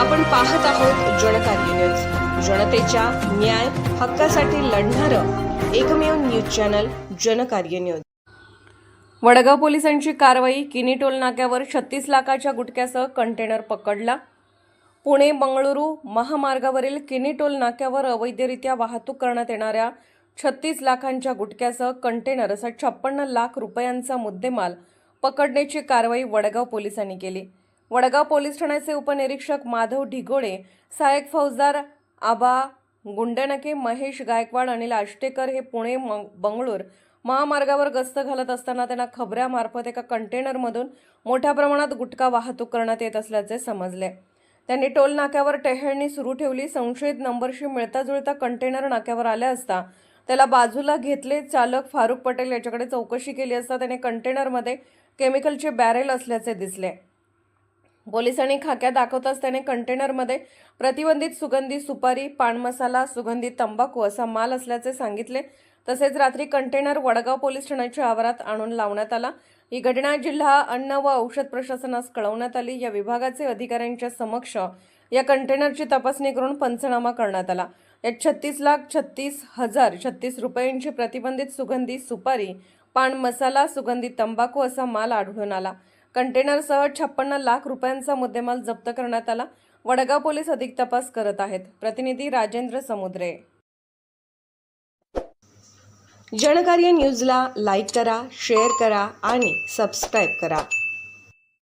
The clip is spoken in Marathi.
आपण पाहत आहोत जनकार्य न्यूज. जनतेच्या न्याय हक्कासाठी लढणारं एकमेव news channel Janakarya news. Vadgaon पोलिसांची कारवाई किनी टोल नाक्यावर छत्तीस लाखाच्या गुटख्यासह कंटेनर पकडला. पुणे बंगळुरू महामार्गावरील किनी टोल नाक्यावर अवैधरित्या वाहतूक करण्यात येणाऱ्या छत्तीस लाखांच्या गुटख्यासह कंटेनर असा छप्पन्न लाख रुपयांचा मुद्देमाल पकडण्याची कारवाई वडगाव पोलिसांनी केली. वडगाव पोलीस ठाण्याचे उपनिरीक्षक माधव ढिगोळे सहाय्यक फौजदार आबा गुंडणके महेश गायकवाड अनिल आष्टेकर हे पुणे बंगळूर महामार्गावर गस्त घालत असताना त्यांना खबऱ्यामार्फत एका कंटेनरमधून मोठ्या प्रमाणात गुटखा वाहतूक करण्यात येत असल्याचे समजले. त्यांनी टोल नाक्यावर टेहळणी सुरू ठेवली संशयित नंबरशी मिळता जुळता कंटेनर नाक्यावर आल्या असता त्याला बाजूला घेतले चालक फारुख पटेल याच्याकडे चौकशी केली असता त्याने कंटेनरमध्ये केमिकलचे बॅरेल असल्याचे दिसले. पोलिसांनी खाक्या दाखवताच त्याने कंटेनरमध्ये प्रतिबंधित सुगंधी सुपारी पानमसाला सुगंधी सुगंधित तंबाखू असा माल असल्याचे सांगितले. तसेच रात्री कंटेनर वडगाव पोलीस ठाण्याच्या आवारात आणून लावण्यात आला. ही घटना जिल्हा अन्न व औषध प्रशासनास कळवण्यात आली. या विभागाचे अधिकाऱ्यांच्या समक्ष या कंटेनरची तपासणी करून पंचनामा करण्यात आला. यात छत्तीस लाख छत्तीस हजार छत्तीस रुपयांची प्रतिबंधित सुगंधी सुपारी पान मसाला सुगंधित तंबाखू असा माल आढळून आला. कंटेनरसह छप्पन्न लाख रुपयांचा मुद्देमाल जप्त करण्यात आला. वडगाव पोलीस अधिक तपास करत आहेत. प्रतिनिधी राजेंद्र समुद्रे. जनकार्य न्यूजला लाईक करा शेअर करा आणि सबस्क्राईब करा.